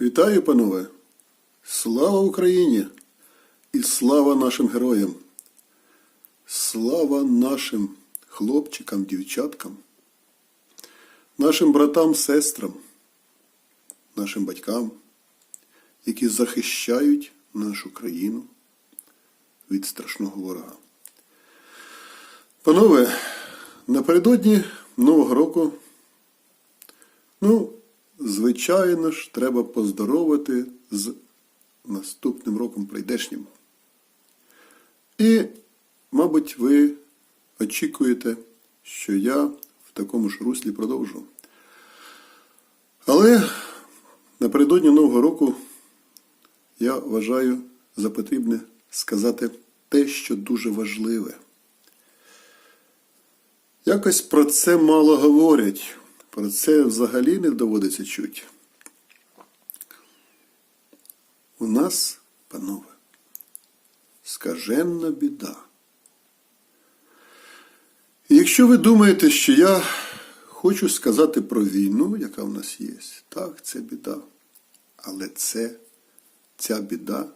Вітаю, панове! Слава Україні! І слава нашим героям! Слава нашим хлопчикам, дівчаткам, нашим братам, сестрам, нашим батькам, які захищають нашу країну від страшного ворога. Панове, напередодні Нового року Ну, звичайно ж, треба поздоровити з наступним роком прийдешнім. І, мабуть, ви очікуєте, що я в такому ж руслі продовжу. Але напередодні Нового року я вважаю за потрібне сказати те, що дуже важливе. Якось про це мало говорять. Про це взагалі не доводиться чути. У нас, панове, скаженна біда. І якщо ви думаєте, що я хочу сказати про війну, яка в нас є, так, це біда. Але це, ця біда,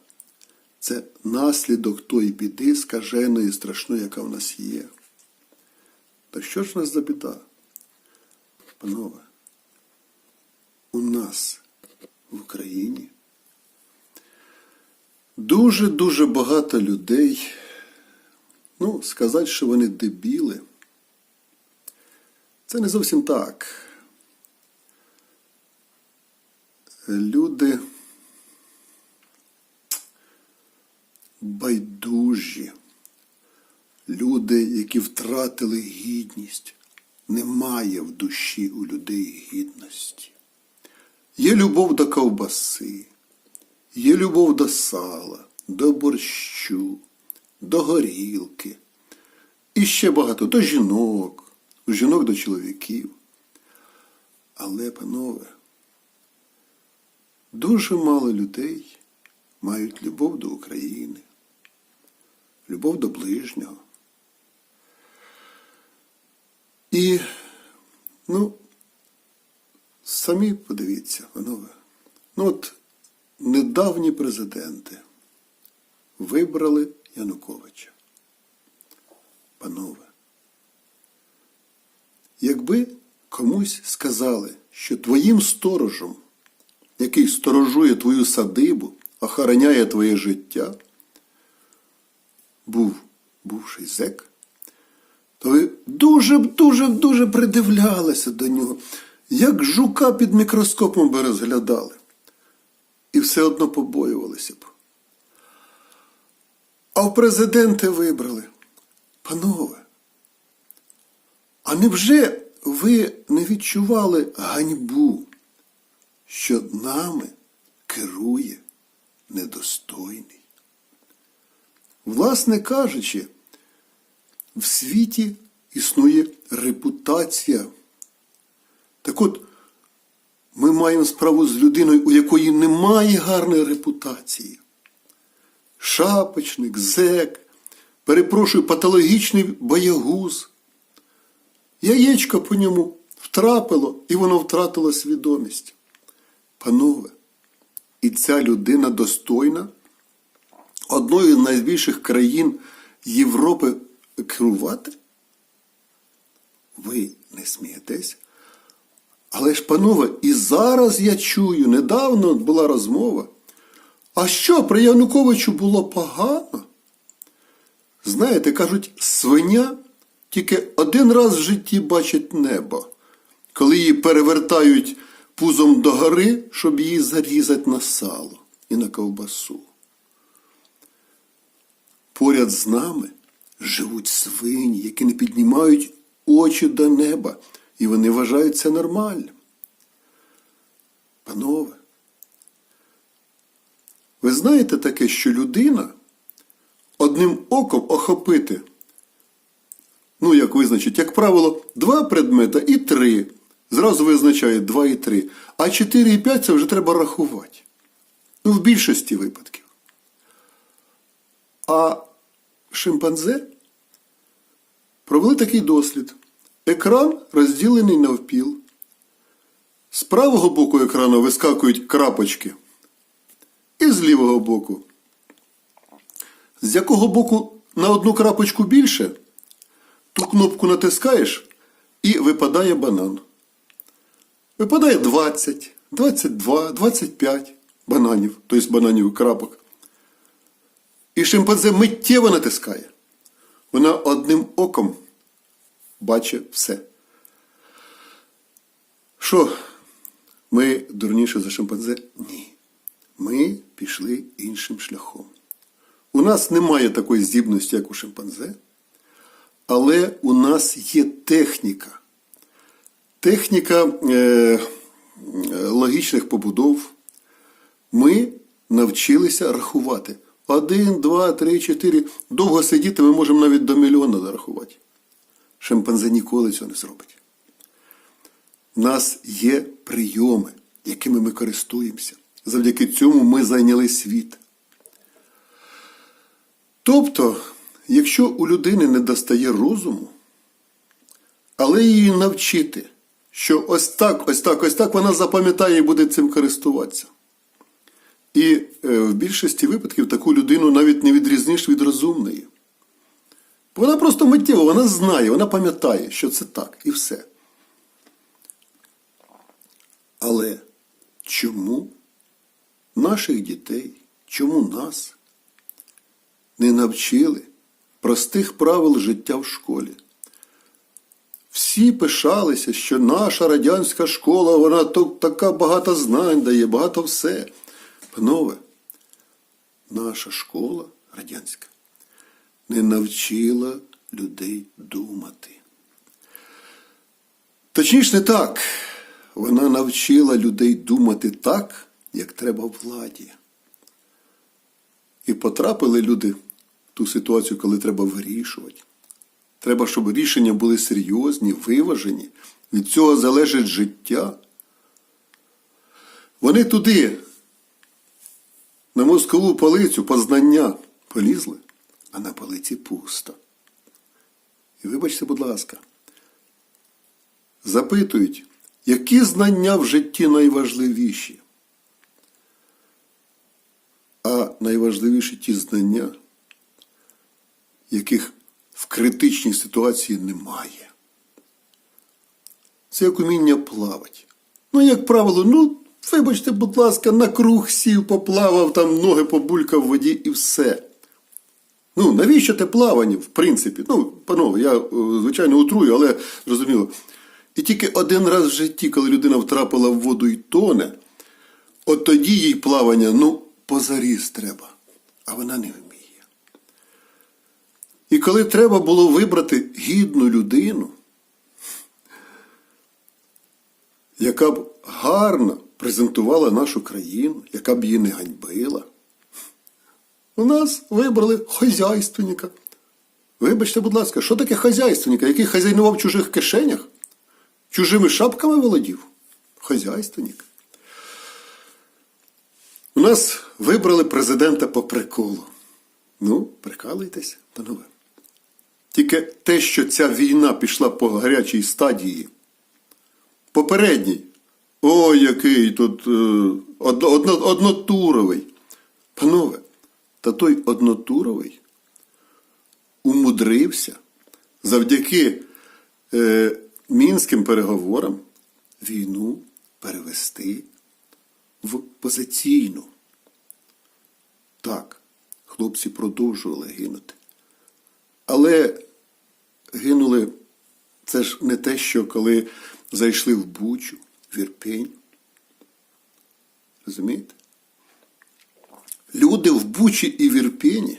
це наслідок тої біди, скаженої, страшної, яка в нас є. Та що ж в нас за біда? Панове, у нас в Україні дуже-дуже багато людей, ну, сказати, що вони дебіли, це не зовсім так. Люди байдужі, люди, які втратили гідність немає в душі у людей гідності. Є любов до ковбаси, є любов до сала, до борщу, до горілки. І ще багато до жінок, у жінок до чоловіків. Але, панове, дуже мало людей мають любов до України, любов до ближнього. І, ну, самі подивіться, панове. Ну от недавні президенти вибрали Януковича. Панове, якби комусь сказали, що твоїм сторожем, який сторожує твою садибу, охороняє твоє життя, був бувший зек, то ви дуже-дуже-дуже придивлялися до нього, як жука під мікроскопом би розглядали. І все одно побоювалися б. А в президенти вибрали. Панове, а невже ви не відчували ганьбу, що нами керує недостойний? Власне кажучи, в світі існує репутація. Так от, ми маємо справу з людиною, у якої немає гарної репутації. Шапочник, зек, перепрошую, патологічний боягуз. Яєчко по ньому втрапило, і воно втратило свідомість. Панове, і ця людина достойна одної з найбільших країн Європи керувати? Ви не смієтесь? Але ж, панове, і зараз я чую, недавно була розмова. А що при Януковичу було погано? Знаєте, кажуть, свиня тільки один раз в житті бачить небо, коли її перевертають пузом догори, щоб її зарізати на сало і на ковбасу. Поряд з нами живуть свині, які не піднімають очі до неба, і вони вважають це нормальним. Панове, ви знаєте таке, що людина одним оком охопити, ну, як визначить, як правило, два предмета і три. Зразу визначає два і три. А чотири і п'ять це вже треба рахувати. Ну, в більшості випадків. А шимпанзе провели такий дослід. Екран розділений навпіл. З правого боку екрану вискакують крапочки. І з лівого боку. З якого боку на одну крапочку більше, ту кнопку натискаєш і випадає банан. Випадає 20, 22, 25 бананів, тобто бананів крапок. І шимпанзе миттєво натискає. Вона одним оком бачить все. Що? Ми дурніше за шимпанзе? Ні. Ми пішли іншим шляхом. У нас немає такої здібності, як у шимпанзе, але у нас є техніка. Техніка е, е, логічних побудов. Ми навчилися рахувати. Один, два, три, чотири. Довго сидіти ми можемо навіть до мільйона дорахувати. Шимпанзе ніколи цього не зробить. У нас є прийоми, якими ми користуємося. Завдяки цьому ми зайняли світ. Тобто, якщо у людини не достає розуму, але її навчити, що ось так, ось так, ось так вона запам'ятає і буде цим користуватися. І е, в більшості випадків таку людину навіть не відрізниш від розумної. Вона просто миттєво, вона знає, вона пам'ятає, що це так, і все. Але чому наших дітей, чому нас не навчили простих правил життя в школі? Всі пишалися, що наша радянська школа, вона така багато знань дає, багато все. Панове, наша школа радянська не навчила людей думати. Точніше, не так. Вона навчила людей думати так, як треба владі. І потрапили люди в ту ситуацію, коли треба вирішувати. Треба, щоб рішення були серйозні, виважені. Від цього залежить життя. Вони туди, на мозкову полицю познання полізли, а на полиці пусто. І вибачте, будь ласка, запитують, які знання в житті найважливіші? А найважливіші ті знання, яких в критичній ситуації немає. Це як уміння плавати. Ну, як правило, ну, вибачте, будь ласка, на круг сів, поплавав, там ноги побулькав в воді і все. Ну, навіщо те плавання, в принципі? Ну, панове, я, е, звичайно, утрую, але зрозуміло. І тільки один раз в житті, коли людина втрапила в воду і тоне, от тоді їй плавання, ну, позаріз треба, а вона не вміє. І коли треба було вибрати гідну людину, яка б гарно презентувала нашу країну, яка б її не ганьбила, у нас вибрали хазяйственника. Вибачте, будь ласка, що таке хазяйственника, який хазяйнував в чужих кишенях? Чужими шапками володів? Хазяйственник. У нас вибрали президента по приколу. Ну, прикалуйтесь, панове. Тільки те, що ця війна пішла по гарячій стадії, попередній, ой, який тут е, одно, однотуровий. Панове, та той однотуровий умудрився завдяки е, мінським переговорам війну перевести в позиційну. Так, хлопці продовжували гинути. Але гинули це ж не те, що коли зайшли в Бучу, в Ірпень. Розумієте? Люди в Бучі і в Ірпені,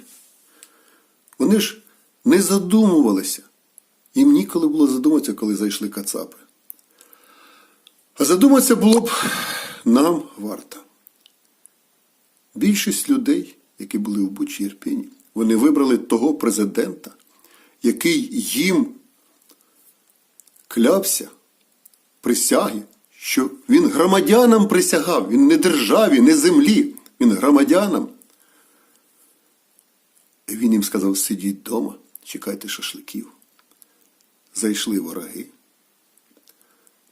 вони ж не задумувалися. Їм ніколи було задуматися, коли зайшли кацапи. А задуматися було б нам варто. Більшість людей, які були в Бучі і Ірпені, вони вибрали того президента, який їм клявся присяги, що він громадянам присягав, він не державі, не землі, він громадянам. І він їм сказав: сидіть вдома, чекайте шашликів. Зайшли вороги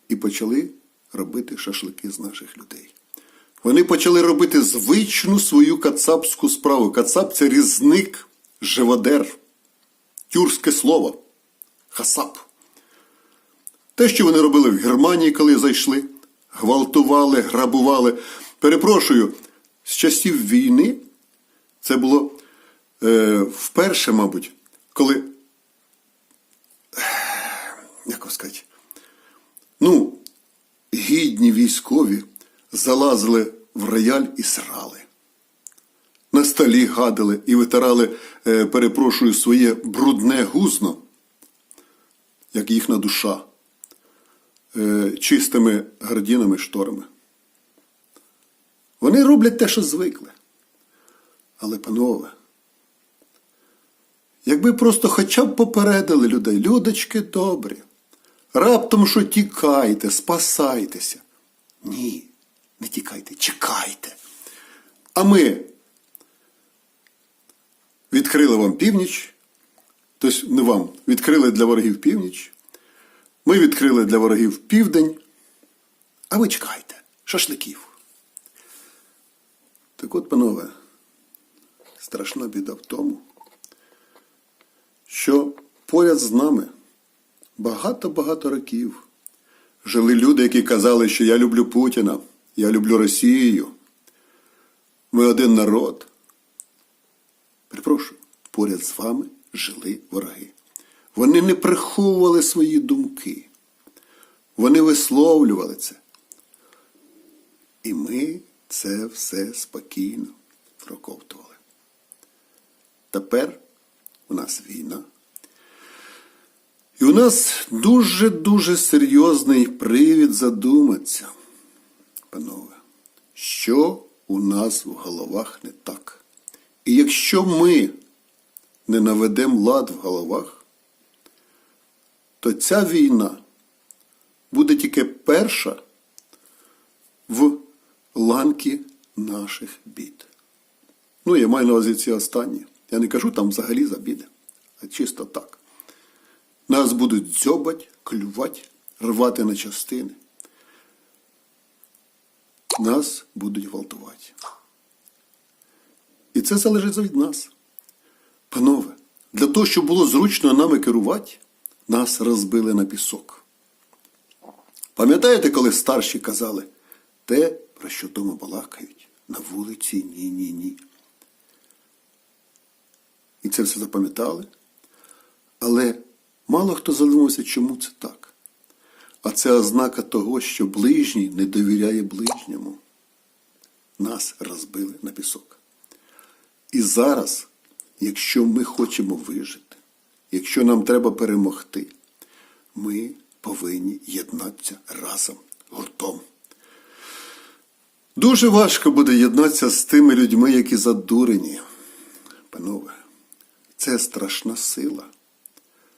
і почали робити шашлики з наших людей. Вони почали робити звичну свою кацапську справу. Кацап це різник, живодер, тюркське слово, хасап. Те, що вони робили в Германії, коли зайшли, гвалтували, грабували. Перепрошую, з часів війни це було е, вперше, мабуть, коли, як сказати, ну, гідні військові залазили в рояль і срали. На столі гадили і витирали, е, перепрошую, своє брудне гузно, як їхня душа, чистими гардінами шторами. Вони роблять те, що звикли. Але, панове, якби просто хоча б попередили людей, людочки добрі, раптом що тікайте, спасайтеся. Ні, не тікайте, чекайте. А ми відкрили вам північ, тобто не вам, відкрили для ворогів північ, ми відкрили для ворогів південь, а ви чекайте, шашликів. Так от, панове, страшна біда в тому, що поряд з нами багато-багато років жили люди, які казали, що я люблю Путіна, я люблю Росію. Ми один народ. Перепрошую, поряд з вами жили вороги. Вони не приховували свої думки. Вони висловлювали це. І ми це все спокійно проковтували. Тепер у нас війна. І у нас дуже-дуже серйозний привід задуматися, панове, що у нас в головах не так. І якщо ми не наведемо лад в головах, то ця війна буде тільки перша в ланки наших бід. Ну, я маю на увазі ці останні. Я не кажу там взагалі за біди, а чисто так. Нас будуть дзьобать, клювати, рвати на частини. Нас будуть гвалтувати. І це залежить від нас. Панове, для того, щоб було зручно нами керувати, нас розбили на пісок. Пам'ятаєте, коли старші казали, те, про що дома балакають, на вулиці ні, ні, ні. І це все запам'ятали. Але мало хто задумався, чому це так. А це ознака того, що ближній не довіряє ближньому. Нас розбили на пісок. І зараз, якщо ми хочемо вижити, якщо нам треба перемогти, ми повинні єднатися разом, гуртом. Дуже важко буде єднатися з тими людьми, які задурені. Панове, це страшна сила.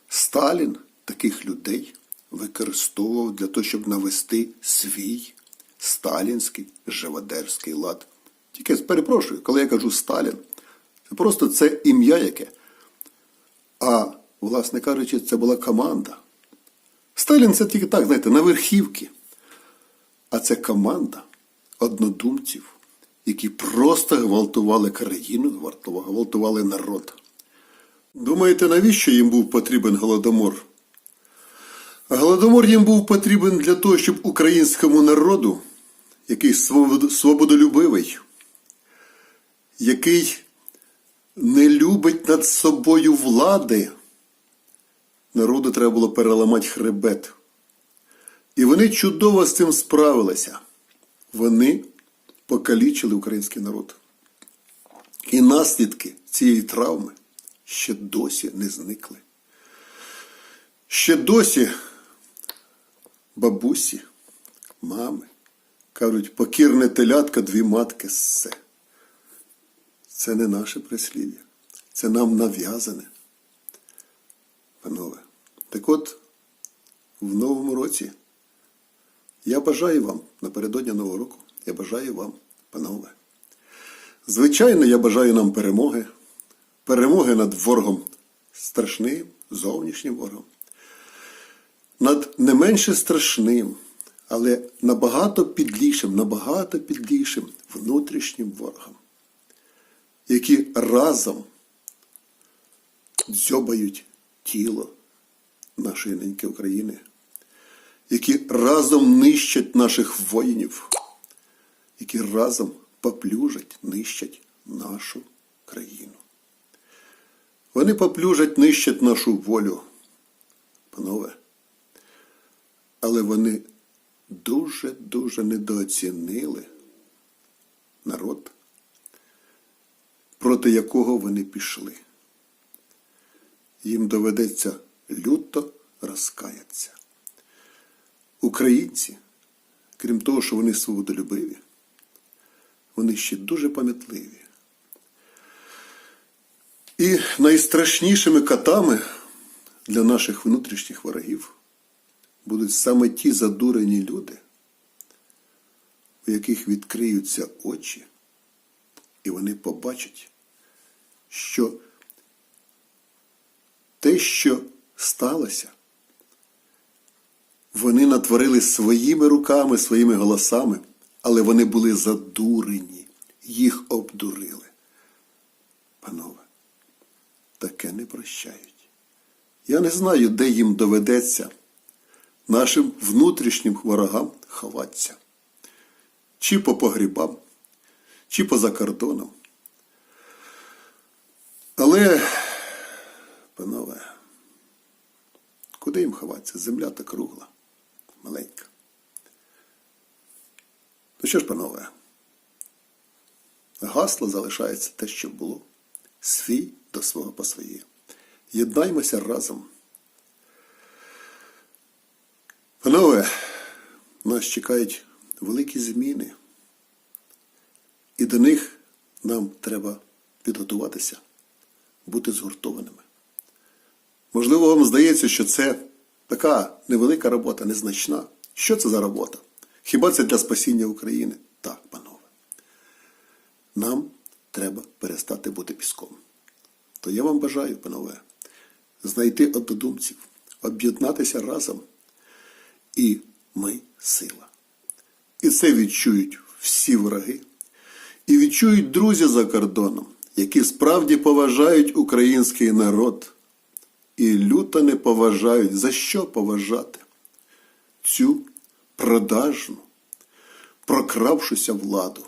Сталін таких людей використовував для того, щоб навести свій сталінський живодерський лад. Тільки перепрошую, коли я кажу Сталін, просто це ім'я яке. Власне кажучи, це була команда. Сталін це тільки так, знаєте, на верхівці. А це команда однодумців, які просто гвалтували країну, гвалтували народ. Думаєте, навіщо їм був потрібен голодомор? Голодомор їм був потрібен для того, щоб українському народу, який свободолюбивий, який не любить над собою влади, народу треба було переламати хребет. І вони чудово з цим справилися. Вони покалічили український народ. І наслідки цієї травми ще досі не зникли. Ще досі бабусі, мами кажуть, покірне телятка, дві матки ссе. Це не наше прислів'я. Це нам нав'язане. Панове, так от, в новому році я бажаю вам напередодні Нового року, я бажаю вам, панове. Звичайно, я бажаю нам перемоги, перемоги над ворогом страшним, зовнішнім ворогом, над не менше страшним, але набагато підлішим, набагато підлішим внутрішнім ворогам, які разом дзьобають тіло нашої неньки України, які разом нищать наших воїнів, які разом поплюжать, нищать нашу країну. Вони поплюжать, нищать нашу волю, панове. Але вони дуже-дуже недооцінили народ, проти якого вони пішли. Їм доведеться люто розкаятися. Українці, крім того, що вони свободолюбиві, вони ще дуже пам'ятливі. І найстрашнішими катами для наших внутрішніх ворогів будуть саме ті задурені люди, у яких відкриються очі, і вони побачать, що те, що сталося, вони натворили своїми руками, своїми голосами, але вони були задурені, їх обдурили. Панове, таке не прощають. Я не знаю, де їм доведеться нашим внутрішнім ворогам ховатися. Чи по погрібам, чи поза кордоном. Але, панове, куди їм ховатися? Земля та кругла, маленька. Ну що ж, панове, гасло залишається те, що було. Свій до свого по своє. Єднаймося разом. Панове, нас чекають великі зміни, і до них нам треба підготуватися, бути згуртованими. Можливо, вам здається, що це така невелика робота, незначна. Що це за робота? Хіба це для спасіння України? Так, панове. Нам треба перестати бути піском. То я вам бажаю, панове, знайти однодумців, об'єднатися разом. І ми сила. І це відчують всі враги. І відчують друзі за кордоном, які справді поважають український народ. І люто не поважають. За що поважати? Цю продажну, прокравшуся владу,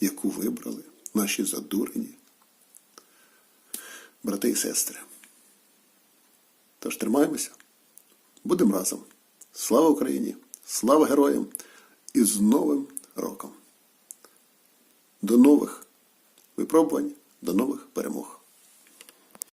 яку вибрали наші задурені брати і сестри. Тож тримаємося, будемо разом. Слава Україні! Слава героям! І з Новим роком! До нових випробувань, до нових перемог!